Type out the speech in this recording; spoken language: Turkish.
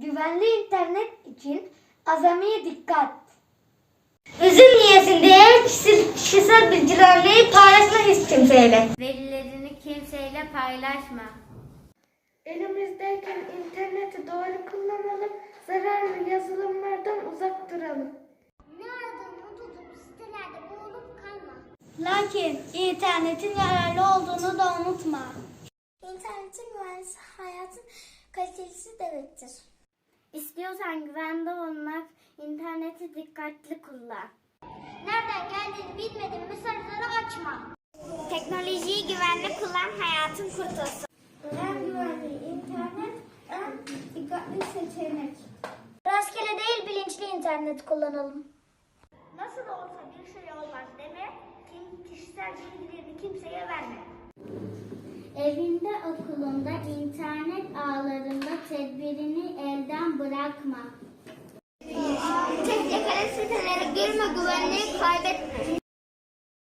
Güvenli internet için azami dikkat. Üzüm niyesinde kişisel, kişisel bilgilerini paylaşma hiç kimseyle. Verilerini kimseyle paylaşma. Elimizdeyken interneti doğru kullanalım, zararlı yazılımlardan uzak duralım. Ne aradığını tutup sitelerde boğulup kalma. Lakin internetin yararlı olduğunu da unutma. İnternetin güvenlisi hayatın kalitesi demektir. İstiyorsan güvende olmak, interneti dikkatli kullan. Nereden geldiğini bilmediğin mesajları açma. Teknolojiyi güvenli kullan, hayatın kurtulsun. En güvenli internet en dikkatli seçenek. Rastgele değil bilinçli internet kullanalım. Nasıl olsa bir şey olmaz deme, kim kişisel bilgilerini kimseye verme. Evinde, okulunda, bırakma. Tek yakala sitelere girme, güvenliği kaybetme.